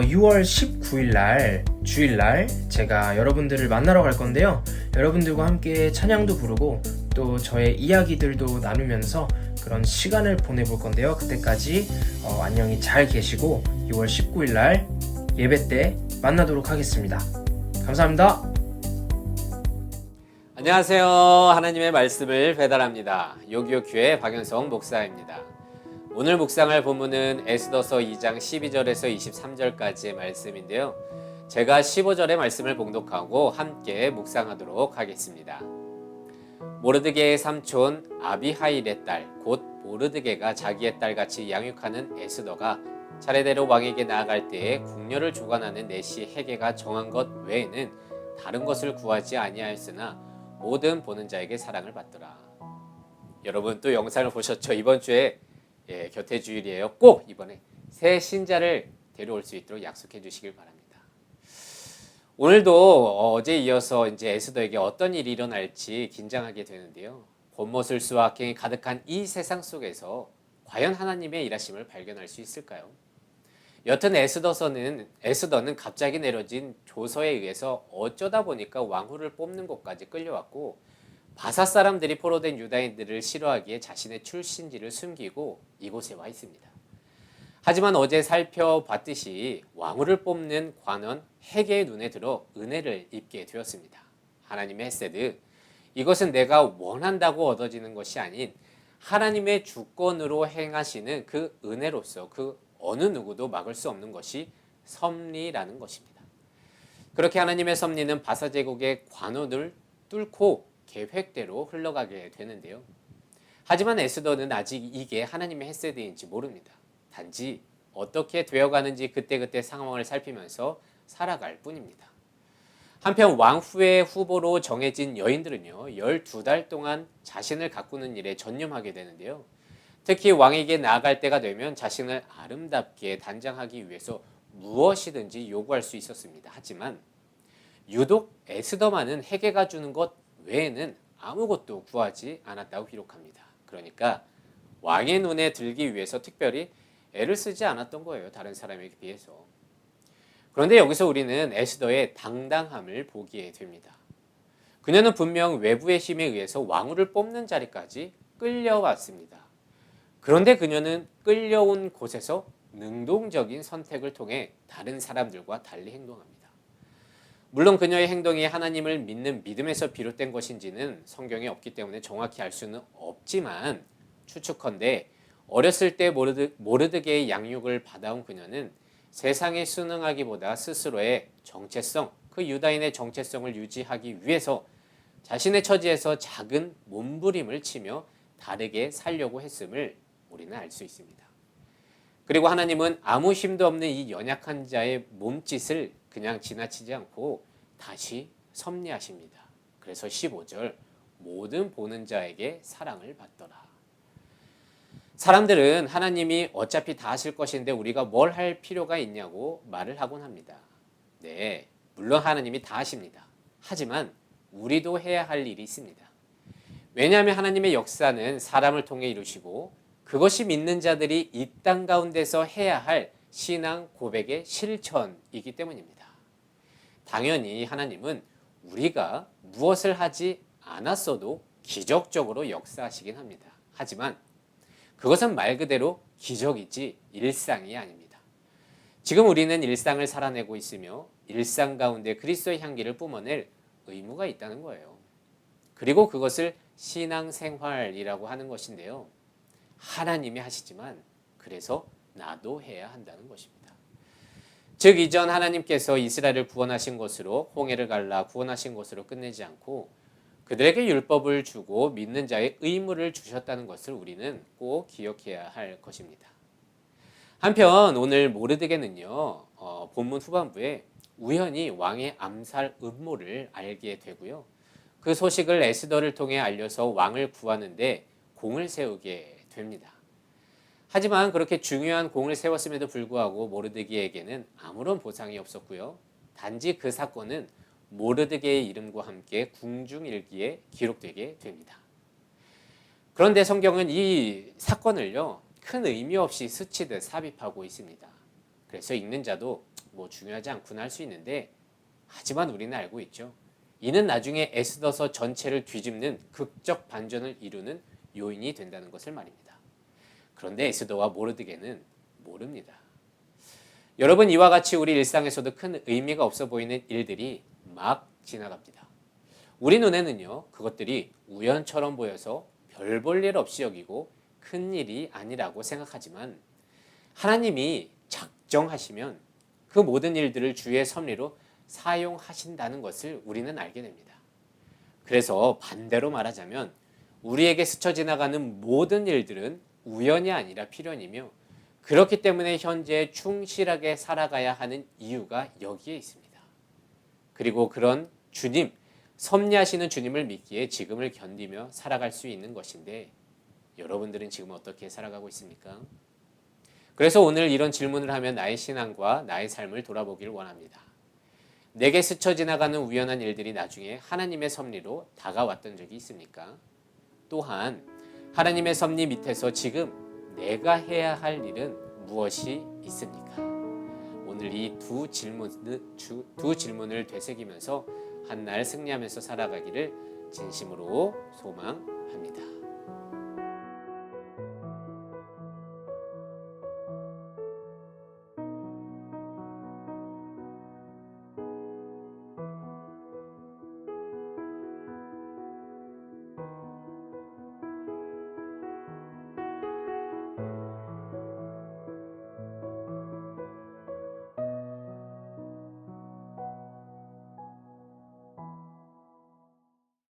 6월 19일 날 주일 날 제가 여러분들을 만나러 갈 건데요. 여러분들과 함께 찬양도 부르고 또 저의 이야기들도 나누면서 그런 시간을 보내볼 건데요. 그때까지 어, 안녕히 잘 계시고 6월 19일 날 예배 때 만나도록 하겠습니다. 감사합니다. 안녕하세요. 하나님의 말씀을 배달합니다. 요기요 교회 박연성 목사입니다. 오늘 묵상할 본문은 에스더서 2장 12절에서 23절까지의 말씀인데요. 제가 15절의 말씀을 봉독하고 함께 묵상하도록 하겠습니다. 모르드게의 삼촌 아비하일의 딸, 곧 모르드게가 자기의 딸같이 양육하는 에스더가 차례대로 왕에게 나아갈 때에 궁녀를 주관하는 내시 해계가 정한 것 외에는 다른 것을 구하지 아니하였으나 모든 보는 자에게 사랑을 받더라. 여러분 또 영상을 보셨죠? 이번 주에 예, 곁에 주일이에요. 꼭 이번에 새 신자를 데려올 수 있도록 약속해 주시길 바랍니다. 오늘도 어제 이어서 이제 에스더에게 어떤 일이 일어날지 긴장하게 되는데요. 곤모술 수와 악행이 가득한 이 세상 속에서 과연 하나님의 일하심을 발견할 수 있을까요? 여튼 에스더서는 에스더는 갑자기 내려진 조서에 의해서 어쩌다 보니까 왕후를 뽑는 곳까지 끌려왔고 바사 사람들이 포로된 유다인들을 싫어하기에 자신의 출신지를 숨기고 이곳에 와 있습니다. 하지만 어제 살펴봤듯이 왕후를 뽑는 관원 해계의 눈에 들어 은혜를 입게 되었습니다. 하나님의 헤세드 이것은 내가 원한다고 얻어지는 것이 아닌 하나님의 주권으로 행하시는 그 은혜로서 그 어느 누구도 막을 수 없는 것이 섭리라는 것입니다. 그렇게 하나님의 섭리는 바사 제국의 관원을 뚫고 계획대로 흘러가게 되는데요. 하지만 에스더는 아직 이게 하나님의 헤세드인지 모릅니다. 단지 어떻게 되어가는지 그때그때 상황을 살피면서 살아갈 뿐입니다. 한편 왕후의 후보로 정해진 여인들은요, 12달 동안 자신을 가꾸는 일에 전념하게 되는데요. 특히 왕에게 나아갈 때가 되면 자신을 아름답게 단장하기 위해서 무엇이든지 요구할 수 있었습니다. 하지만 유독 에스더만은 해계가 주는 것 외에는 아무것도 구하지 않았다고 기록합니다. 그러니까 왕의 눈에 들기 위해서 특별히 애를 쓰지 않았던 거예요. 다른 사람에게 비해서. 그런데 여기서 우리는 에스더의 당당함을 보기에 됩니다. 그녀는 분명 외부의 힘에 의해서 왕후를 뽑는 자리까지 끌려왔습니다. 그런데 그녀는 끌려온 곳에서 능동적인 선택을 통해 다른 사람들과 달리 행동합니다. 물론 그녀의 행동이 하나님을 믿는 믿음에서 비롯된 것인지는 성경에 없기 때문에 정확히 알 수는 없지만 추측컨대 어렸을 때 모르드, 모르드게의 양육을 받아온 그녀는 세상에 순응하기보다 스스로의 정체성, 그 유다인의 정체성을 유지하기 위해서 자신의 처지에서 작은 몸부림을 치며 다르게 살려고 했음을 우리는 알 수 있습니다. 그리고 하나님은 아무 힘도 없는 이 연약한 자의 몸짓을 그냥 지나치지 않고 다시 섭리하십니다. 그래서 15절 모든 보는 자에게 사랑을 받더라. 사람들은 하나님이 어차피 다 하실 것인데 우리가 뭘 할 필요가 있냐고 말을 하곤 합니다. 네, 물론 하나님이 다 하십니다. 하지만 우리도 해야 할 일이 있습니다. 왜냐하면 하나님의 역사는 사람을 통해 이루시고 그것이 믿는 자들이 이 땅 가운데서 해야 할 신앙 고백의 실천이기 때문입니다. 당연히 하나님은 우리가 무엇을 하지 않았어도 기적적으로 역사하시긴 합니다. 하지만 그것은 말 그대로 기적이지 일상이 아닙니다. 지금 우리는 일상을 살아내고 있으며 일상 가운데 그리스도의 향기를 뿜어낼 의무가 있다는 거예요. 그리고 그것을 신앙생활이라고 하는 것인데요. 하나님이 하시지만 그래서 나도 해야 한다는 것입니다. 즉 이전 하나님께서 이스라엘을 구원하신 것으로 홍해를 갈라 구원하신 것으로 끝내지 않고 그들에게 율법을 주고 믿는 자의 의무를 주셨다는 것을 우리는 꼭 기억해야 할 것입니다. 한편 오늘 모르드게는요 어, 본문 후반부에 우연히 왕의 암살 음모를 알게 되고요. 그 소식을 에스더를 통해 알려서 왕을 구하는데 공을 세우게 됩니다. 하지만 그렇게 중요한 공을 세웠음에도 불구하고 모르드기에게는 아무런 보상이 없었고요. 단지 그 사건은 모르드게의 이름과 함께 궁중일기에 기록되게 됩니다. 그런데 성경은 이 사건을요 큰 의미 없이 스치듯 삽입하고 있습니다. 그래서 읽는 자도 뭐 중요하지 않구나 할 수 있는데 하지만 우리는 알고 있죠. 이는 나중에 에스더서 전체를 뒤집는 극적 반전을 이루는 요인이 된다는 것을 말입니다. 그런데 에스더와 모르드게는 모릅니다. 여러분 이와 같이 우리 일상에서도 큰 의미가 없어 보이는 일들이 막 지나갑니다. 우리 눈에는요 그것들이 우연처럼 보여서 별 볼 일 없이 여기고 큰 일이 아니라고 생각하지만 하나님이 작정하시면 그 모든 일들을 주의 섭리로 사용하신다는 것을 우리는 알게 됩니다. 그래서 반대로 말하자면 우리에게 스쳐 지나가는 모든 일들은 우연이 아니라 필연이며 그렇기 때문에 현재 충실하게 살아가야 하는 이유가 여기에 있습니다. 그리고 그런 주님, 섭리하시는 주님을 믿기에 지금을 견디며 살아갈 수 있는 것인데 여러분들은 지금 어떻게 살아가고 있습니까? 그래서 오늘 이런 질문을 하면 나의 신앙과 나의 삶을 돌아보기를 원합니다. 내게 스쳐 지나가는 우연한 일들이 나중에 하나님의 섭리로 다가왔던 적이 있습니까? 또한 하나님의 섭리 밑에서 지금 내가 해야 할 일은 무엇이 있습니까? 오늘 이 두 질문을 주- 두 질문을 되새기면서 한 날 승리하면서 살아가기를 진심으로 소망합니다.